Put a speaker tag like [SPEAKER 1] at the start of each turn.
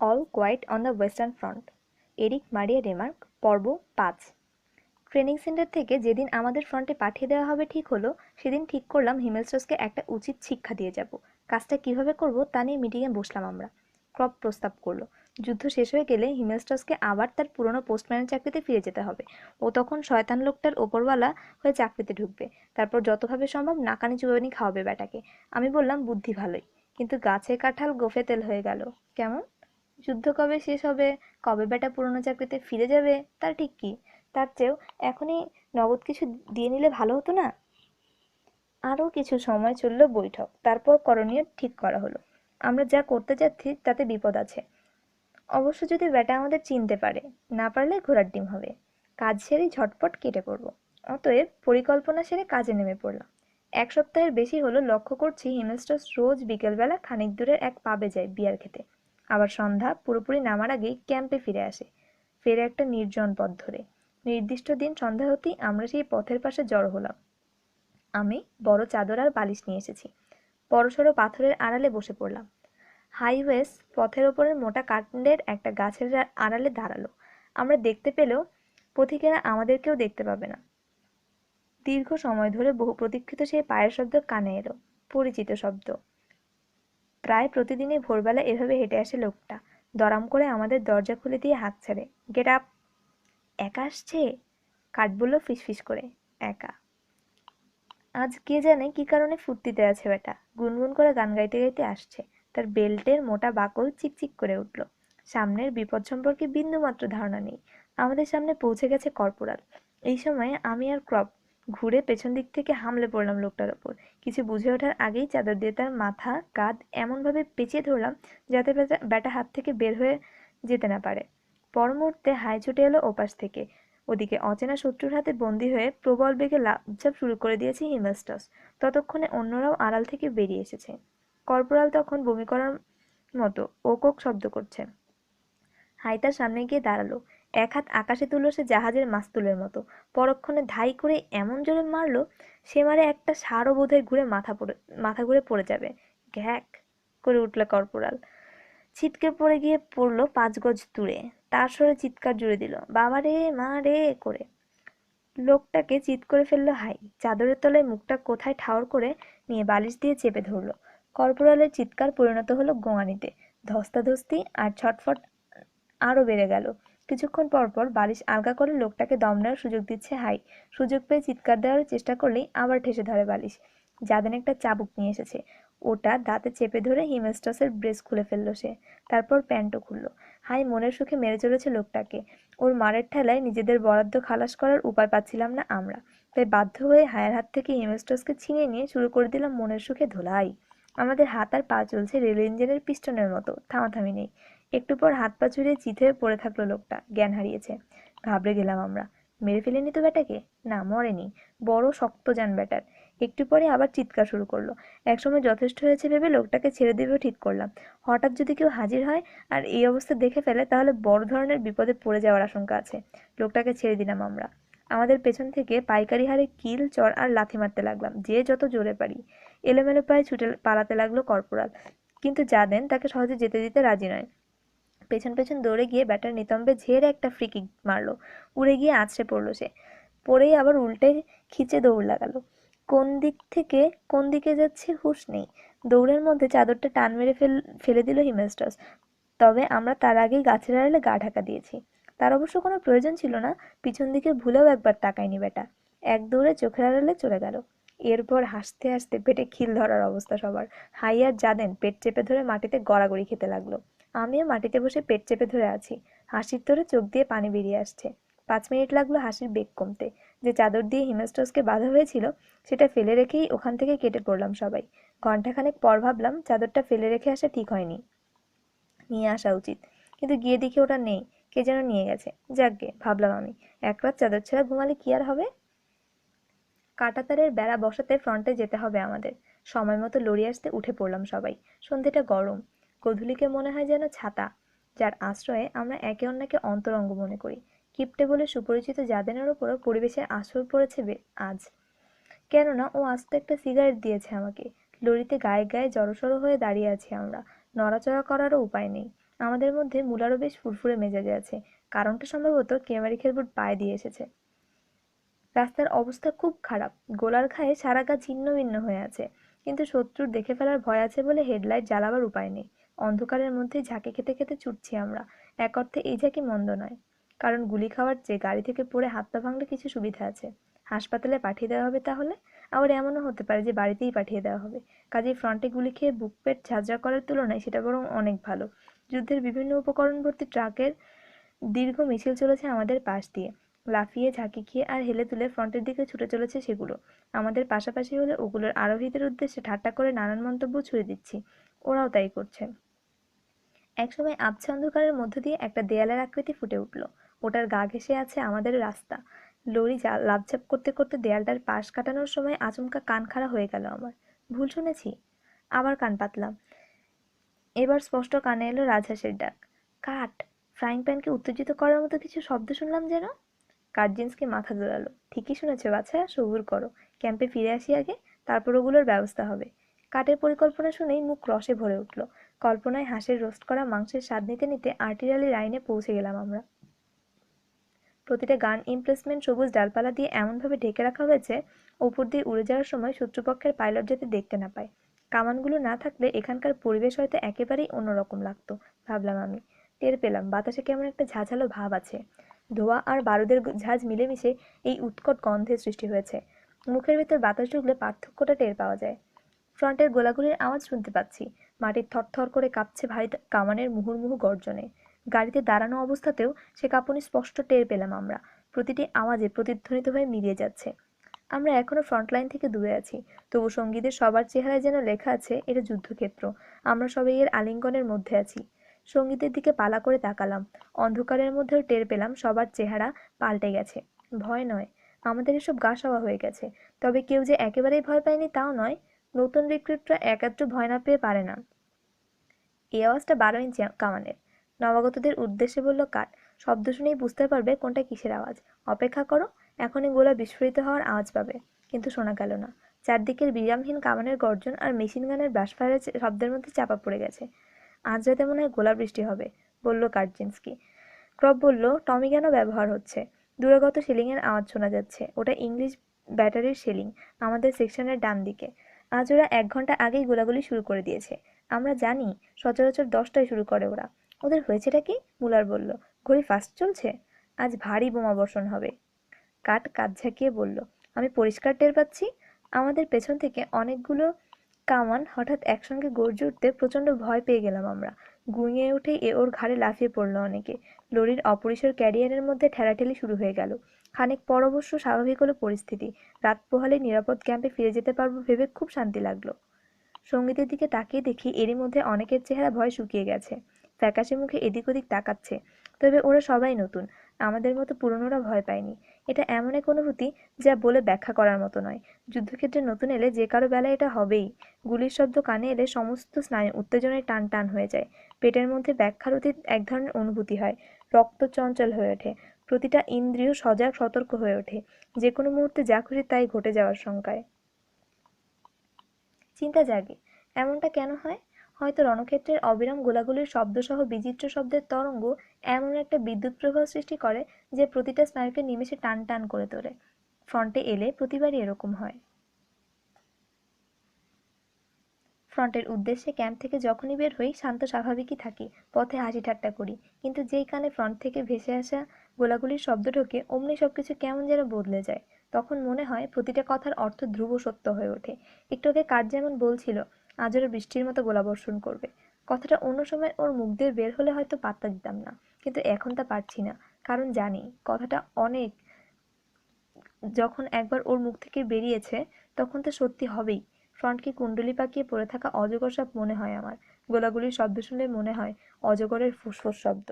[SPEAKER 1] All quiet on the western front Erich Maria Remarque পর্ব পাঁচ। Training centre থেকে যেদিন আমাদের ফ্রন্টে পাঠিয়ে দেওয়া হবে ঠিক হলো, সেদিন ঠিক করলাম হিমেলস্টসকে একটা উচিত শিক্ষা দিয়ে যাব। কাজটা কীভাবে করব তা নিয়ে মিটিংয়ে বসলাম আমরা। ক্রপ প্রস্তাব করল। যুদ্ধ শেষ হয়ে গেলে হিমেলস্টসকে আবার তার পুরনো পোস্টম্যানের চাকরিতে ফিরে যেতে হবে। ও তখন শয়তান লোকটার ওপরওয়ালা হয়ে চাকরিতে ঢুকবে। তারপর যতভাবে সম্ভব নাকানি চুবানি খাওয়াবে বেটাকে আমি বললাম, বুদ্ধি ভালোই। কিন্তু গাছে কাঁঠাল গোফে তেল হয়ে গেল। কেমন? যুদ্ধ কবে শেষ হবে? কবে বেটা পুরনো চাকরিতে ফিরে যাবে? তার ঠিক কি? তার চেয়েও এখনই নগদ কিছু দিয়ে নিলে ভালো হতো না? আরও কিছু সময় চলল বৈঠক। তারপর করণীয় ঠিক করা হলো। আমরা যা করতে যাচ্ছি, তাতে বিপদ আছে। অবশ্য যদি ব্যাটা আমাদের চিনতে পারে, না পারলে ঘোড়ার ডিম হবে। কাজ সেরেই ঝটপট কেটে পড়ব। অতএব পরিকল্পনা সেরে কাজে নেমে পড়লাম। এক সপ্তাহের বেশি হলো লক্ষ্য করছি হিমেস্টস রোজ বিকেলবেলা খানিক দূরের এক পাবে যায় বিয়ার খেতে। আবার সন্ধ্যা পুরোপুরি নামার আগেই ক্যাম্পে ফিরে আসে। ফেরে একটা নির্জন পথ ধরে। নির্দিষ্ট দিন সন্ধ্যা হতেই আমরা সেই পথের পাশে জড়ো হলাম। আমি বড় চাদর আর বালিশ নিয়ে এসেছি। বড়সড় পাথরের আড়ালে বসে পড়লাম। হাইওয়েস পথের ওপরের মোটা কাণ্ডের একটা গাছের আড়ালে দাঁড়াল। আমরা দেখতে পেলেও পথিকেরা আমাদেরকেও দেখতে পাবে না। দীর্ঘ সময় ধরে বহু প্রতীক্ষিত সেই পায়ের শব্দ কানে এলো। পরিচিত শব্দ। প্রায় প্রতিদিনই ভোরবেলা এভাবে হেঁটে আসে লোকটা। দরাম করে আমাদের দরজা খুলে দিয়ে হাত ছেড়ে, গেট আপ! একা আসছে? কাঠ বলল ফিসফিস করে, একা। আজ কে জানে কি কারণে ফুর্তিতে আছে বেটা? গুনগুন করে গান গাইতে গাইতে আসছে। তার বেল্টের মোটা বাকল চিকচিক করে উঠল। সামনের বিপদ সম্পর্কে বিন্দুমাত্র ধারণা নেই। আমাদের সামনে পৌঁছে গেছে কর্পোরাল। এই সময়ে আমি আর ক্রপ ঘুরে পেছন দিক থেকে হামলে পড়লাম লোকটার ওপর। কিছু বুঝে ওঠার আগেই চাদর দিয়ে তার মাথা, কাঁধ এমনভাবে পেঁচিয়ে ধরলাম যাতে ব্যাটা হাত থেকে বের হয়ে যেতে না পারে। পর মুহূর্তে হাই ছুটে এলো ওপাশ থেকে। ওদিকে অচেনা শত্রুর হাতে বন্দি হয়ে প্রবল বেগে লাভঝাপ শুরু করে দিয়েছে হিমাস্টস। ততক্ষণে অন্যরাও আড়াল থেকে বেরিয়ে এসেছে। কর্পোরাল তখন বমি করার মতো ওক ওক শব্দ করছে। হাই তার সামনে গিয়ে দাঁড়াল। এক হাত আকাশে তুললো সে জাহাজের মাস্তুলের মতো। পরক্ষণে ধাই করে এমন জোরে মারলো, সে মারে একটা সারও বোধহয় ঘুরে মাথা পড়ে, মাথা ঘুরে পড়ে যাবে। ঘ্যাক করে উঠল কর্পোরাল। ছিটকে পড়ে গিয়ে পড়ল পাঁচ গজ দূরে। তার সরে চিৎকার জুড়ে দিল বাবা রে মা রে করে। লোকটাকে চিৎ করে ফেলল হাই। চাদরের তলায় মুখটা কোথায় ঠাওর করে নিয়ে বালিশ দিয়ে চেপে ধরলো। কর্পোরালের চিৎকার পরিণত হলো গোঙানিতে ধস্তাধস্তি আর ছটফট আরও বেড়ে গেল। কিছুক্ষণ পরপর বালিশ আলগা করে লোকটাকে দম নেওয়ার সুযোগ দিচ্ছে হাই। সুযোগ পেয়ে চিৎকার দেওয়ার চেষ্টা করলেই আবার ঠেসে ধরে বালিশ। যাদেন একটা চাবুক নিয়ে এসেছে। ওটা দাঁতে চেপে ধরে হিমেস্টসের ব্রেস খুলে ফেলল সে। তারপর প্যান্টও খুললো। হাই মনের সুখে মেরে চলেছে লোকটাকে। ওর মারের ঠেলায় নিজেদের বরাদ্দ খালাস করার উপায় পাচ্ছিলাম না আমরা। তাই বাধ্য হয়ে হায়ের হাত থেকে হিমেস্টসকে ছিনিয়ে নিয়ে শুরু করে দিলাম মনের সুখে ধোলাই। আমাদের হাত আর পা চলছে রেল ইঞ্জিনের পিস্টনের মতো, থামাথামি নেই। একটু পর হাত পা ছুড়ে চিথে পড়ে থাকল লোকটা, জ্ঞান হারিয়েছে। ঘাবড়ে গেলাম আমরা। মেরে ফেলেনি তো ব্যাটাকে? না, মরেনি। বড় শক্ত যান ব্যাটার। একটু পরে আবার চিৎকার শুরু করল। একসময় যথেষ্ট হয়েছে ভেবে লোকটাকে ছেড়ে দেবেও ঠিক করলাম। হঠাৎ যদি কেউ হাজির হয় আর এই অবস্থা দেখে ফেলে, তাহলে বড় ধরনের বিপদে পড়ে যাওয়ার আশঙ্কা আছে। লোকটাকে ছেড়ে দিলাম আমরা। আমাদের পেছন থেকে পাইকারি হারে কিল, চর আর লাথি মারতে লাগলাম, যে যত জোরে পারি। এলোমেলো পায়ে ছুটে পালাতে লাগল কর্পোরাল। কিন্তু যা দেন, তাকে সহজে যেতে দিতে রাজি নয়। পেছন পেছন দৌড়ে গিয়ে ব্যাটার নিতম্বে ঝেড়ে একটা ফ্রি কিক মারলো। উড়ে গিয়ে আছড়ে পড়ল সে। পরেই আবার উল্টে খিচে দৌড় লাগালো। কোন দিক থেকে, কোন দিকে যাচ্ছে হুশ নেই। দৌড়ের মধ্যে চাদরটা টান মেরে ফেল, ফেলে দিল হিমেস্টাস। তবে আমরা তার আগেই গাছের আড়ালে গা ঢাকা দিয়েছি। তার অবশ্য কোনো প্রয়োজন ছিল না। পিছন দিকে ভুলেও একবার তাকায়নি বেটা এক দৌড়ে চোখের আড়ালে চলে গেল। এরপর হাসতে হাসতে পেটে খিল ধরার অবস্থা সবার। হাইয়ার জাদেন পেট চেপে ধরে মাটিতে গড়াগড়ি খেতে লাগল। আমিও মাটিতে বসে পেট চেপে ধরে আছি। হাসির তোরে চোখ দিয়ে পানি বেরিয়ে আসছে। পাঁচ মিনিট লাগল হাসির বেগ কমতে। যে চাদর দিয়ে হিমেস্টসকে বাঁধা হয়েছিল, সেটা ফেলে রেখেই ওখান থেকে কেটে পড়লাম সবাই। ঘন্টাখানেক পর ভাবলাম, চাদরটা ফেলে রেখে আসা ঠিক হয়নি। নিয়ে আসা উচিত। কিন্তু গিয়ে দেখি ওটা নেই। কে যেন নিয়ে গেছে। যাকগে, ভাবলাম আমি। এক রাত চাদর ছাড়া ঘুমালে কি আর হবে? কাটাতারের বেড়া বসাতে ফ্রন্টে যেতে হবে আমাদের। সময় মতো লড়ি আসতে উঠে পড়লাম সবাই। সন্ধ্যেটা গরম। গধূলিকে মনে হয় যেন ছাতা, যার আশ্রয়ে আমরা একে অন্যকে অন্তরঙ্গ মনে করি। কিপটে বলে সুপরিচিত জাদেনের ওপরও পরিবেশের আসর পড়েছে আজ। কেননা ও আস্ত একটা সিগারেট দিয়েছে আমাকে। লরিতে গায়ে গায়ে জড়সড়ো হয়ে দাঁড়িয়ে আছি আমরা। নড়াচড়া করারও উপায় নেই। আমাদের মধ্যে মুলারও বেশ ফুরফুরে মেজাজে আছে। কারণটা সম্ভবত কেমারি খেলবুট পায়ে দিয়ে এসেছে। রাস্তার অবস্থা খুব খারাপ। গোলার ঘায়ে সারা গা ছিন্ন ভিন্ন হয়ে আছে। কিন্তু শত্রুর দেখে ফেলার ভয় আছে বলে হেডলাইট জ্বালাবার উপায় নেই। অন্ধকারের মধ্যে ঝাঁকে খেতে খেতে ছুটছি আমরা। এক অর্থে এই ঝাঁকি মন্দ নয়। কারণ গুলি খাওয়ার চেয়ে গাড়ি থেকে পড়ে হাত পা ভাঙলে কিছু সুবিধা আছে। হাসপাতালে পাঠিয়ে দেওয়া হবে তাহলে? আবার এমনও হতে পারে যে বাড়িতেই পাঠিয়ে দেওয়া হবে। কাজেই ফ্রন্টে গুলি খেয়ে বুক পেট ঝাঁঝরা করার তুলনায় সেটা বরং অনেক ভালো। যুদ্ধের বিভিন্ন উপকরণ ভর্তি ট্রাকের দীর্ঘ মিছিল চলেছে আমাদের পাশ দিয়ে। লাফিয়ে, ঝাঁকি খেয়ে আর হেলে তুলে ফ্রন্টের দিকে ছুটে চলেছে সেগুলো। আমাদের পাশাপাশি হলে ওগুলোর আরোহীদের উদ্দেশ্যে ঠাট্টা করে নানান মন্তব্য ছুড়ে দিচ্ছি। ওরাও তাই করছে। একসময় আবছা অন্ধকারের মধ্য দিয়ে একটা দেয়ালের আকৃতি ফুটে উঠল। ওটার গা ঘেঁষে আছে আমাদের রাস্তা। লরি লাভঝাপ করতে করতে দেয়ালটার পাশ কাটানোর সময় আচমকা কান খাড়া হয়ে গেল আমার। ভুল শুনেছি? আবার কান পাতলাম। এবার স্পষ্ট কানে এলো রাজহাঁসের ডাক। কাট, ফ্রাইং প্যানকে উত্তেজিত করার মতো কিছু শব্দ শুনলাম যেন? কার্জিন্সকে মাথা দোলালো। ঠিকই শুনেছে বাছা, সবুর করো। ক্যাম্পে ফিরে আসি আগে, তারপর ওগুলোর ব্যবস্থা হবে। কাটের পরিকল্পনা শুনেই মুখ রসে ভরে উঠল। কল্পনায় হাঁসের রোস্ট করা মাংসের স্বাদ নিতে নিতে আর্টিলারি লাইনে পৌঁছে গেলাম আমরা। প্রতিটা গান ইমপ্লেসমেন্ট সবুজ ডালপালা দিয়ে এমনভাবে ঢেকে রাখা হয়েছে ওপর দিয়ে উড়ে যাওয়ার সময় শত্রুপক্ষের পাইলট যাতে দেখতে না পায়। কামানগুলো না থাকলে এখানকার পরিবেশ হয়তো একেবারেই অন্যরকম লাগতো, ভাবলাম আমি। টের পেলাম বাতাসে কেমন একটা ঝাঁঝালো ভাব আছে। ধোয়া আর বারুদের ঝাঁজ মিলেমিশে এই উৎকট গন্ধের সৃষ্টি হয়েছে। মুখের ভেতর বাতাস ঢুকলে পার্থক্যটা টের পাওয়া যায়। ফ্রন্টের গোলাগুলির আওয়াজ শুনতে পাচ্ছি। মাটির থরথর করে কাঁপছে ভারী কামানের মুহুর্মুহু গর্জনে। গাড়িতে দাঁড়ানো অবস্থাতেও সে কাঁপুনি স্পষ্ট টের পেলাম আমরা। প্রতিটি আওয়াজে প্রতিধ্বনিত হয়ে মিলিয়ে যাচ্ছে। আমরা এখনও ফ্রন্টলাইন থেকে দূরে আছি। তবু সঙ্গীদের সবার চেহারায় যেন লেখা আছে, এটা যুদ্ধক্ষেত্র। আমরা সবাই এর আলিঙ্গনের মধ্যে আছি। সঙ্গীতের দিকে পালা করে তাকালাম। অন্ধকারের মধ্যেও টের পেলাম সবার চেহারা পাল্টে গেছে। ভয় নয়। আমাদের এসব গা হয়ে গেছে। তবে কেউ যে একেবারেই ভয় পায়নি তাও নয়। নতুন রিক্রুটরা একাত্র ভয় না পেয়ে পারে না। এই আওয়াজটা বারো ইঞ্চি কামানের। নবাগতদের উদ্দেশ্যে বলল, কাট। শব্দ শুনেই বুঝতে পারবে কোনটা কিসের আওয়াজ। অপেক্ষা করো, এখনই গোলা বিস্ফোরিত হওয়ার আওয়াজ পাবে। কিন্তু শোনা গেল না। চারদিকের বিরামহীন কামানের গর্জন আর মেশিন গানের ব্রাশফায়ারের শব্দের মধ্যে চাপা পড়ে গেছে। আজ রাতে মনে হয় গোলা বৃষ্টি হবে, বলল কার্জিনস্কি। ক্রপ বলল, টমি কেন ব্যবহার হচ্ছে? দূরগত শেলিংয়ের আওয়াজ শোনা যাচ্ছে। ওটা ইংলিশ ব্যাটারির শেলিং আমাদের সেকশনের ডান দিকে আজ ওরা এক ঘণ্টা আগেই গোলাগুলি শুরু করে দিয়েছে। আমরা জানি সচরাচর দশটায় শুরু করে ওরা। ওদের হয়েছেটা কি? মুলার বলল। ঘড়ি ফাস্ট চলছে? আজ ভারী বোমা বর্ষণ হবে। কাঠ কাজ ঝাঁকিয়ে বলল, আমি পরিষ্কার টের পাচ্ছি? আমাদের পেছন থেকে অনেকগুলো কামান হঠাৎ একসঙ্গে গর্জে উঠতে প্রচণ্ড ভয় পেয়ে গেলাম আমরা। গুঁইয়ে উঠে এ ওর ঘাড়ে লাফিয়ে পড়ল অনেকে। লরির অপরিসর ক্যারিয়ারের মধ্যে ঠেলাঠেলি শুরু হয়ে গেল। খানিক পর অবশ্য স্বাভাবিক হলো পরিস্থিতি। রাত পোহালে নিরাপদ ক্যাম্পে ফিরে যেতে পারব ভেবে খুব শান্তি লাগল। সঙ্গীতের দিকে তাকিয়ে দেখি এরই মধ্যে অনেকের চেহারা ভয় শুকিয়ে গেছে। ফ্যাকাশে মুখে এদিক ওদিক তাকাচ্ছে। তবে ওরা সবাই নতুন। আমাদের মতো পুরনোরা ভয় পায়নি। এটা এমন এক অনুভূতি যা বলে ব্যাখ্যা করার মতো নয়। যুদ্ধক্ষেত্রে নতুন এলে যে কারও বেলায় এটা হবেই। গুলির শব্দ কানে এলে সমস্ত স্নায়ু উত্তেজনায় টান টান হয়ে যায়। পেটের মধ্যে ব্যাখ্যার অতীত এক ধরনের অনুভূতি হয়। রক্ত চঞ্চল হয়ে ওঠে। প্রতিটা ইন্দ্রিয় সজাগ, সতর্ক হয়ে ওঠে। যে কোনো মুহূর্তে যা খুশি তাই ঘটে যাওয়ার শঙ্কায়। চিন্তা জাগে, এমনটা কেন হয়? হয়তো রণক্ষেত্রের অবিরাম গোলাগুলির শব্দসহ বিচিত্র শব্দের তরঙ্গ এমন একটা বিদ্যুৎ প্রবাহ সৃষ্টি করে যে প্রতিটা স্নায়ুকে নিমেষে টান টান করে তোলে। ফ্রন্টে এলে প্রতিবারই এরকম হয়। ফ্রন্টের উদ্দেশ্যে ক্যাম্প থেকে যখনই বের হই, শান্ত স্বাভাবিকই থাকি, পথে হাসি ঠাট্টা করি। কিন্তু যেই কানে ফ্রন্ট থেকে ভেসে আসা গোলাগুলির শব্দ ঢোকে, অমনি সবকিছু কেমন যেন বদলে যায়। তখন মনে হয় প্রতিটা কথার অর্থ ধ্রুব সত্য হয়ে ওঠে। একটু আগে কার যেমন বলছিল আজ ওরা বৃষ্টির মতো গোলাবর্ষণ করবে। কথাটা অন্য সময় ওর মুখ দিয়ে বের হলে হয়তো পাত্তা দিতাম না। কিন্তু এখন তা পারছি না। কারণ জানি, কথাটা অনেক, যখন একবার ওর মুখ থেকে বেরিয়েছে, তখন তা সত্যি হবেই। ফ্রন্টকে কুণ্ডলি পাকিয়ে পড়ে থাকা অজগর সাপ মনে হয় আমার। গোলাগুলির শব্দ শুনলে মনে হয় অজগরের ফুসফুস শব্দ।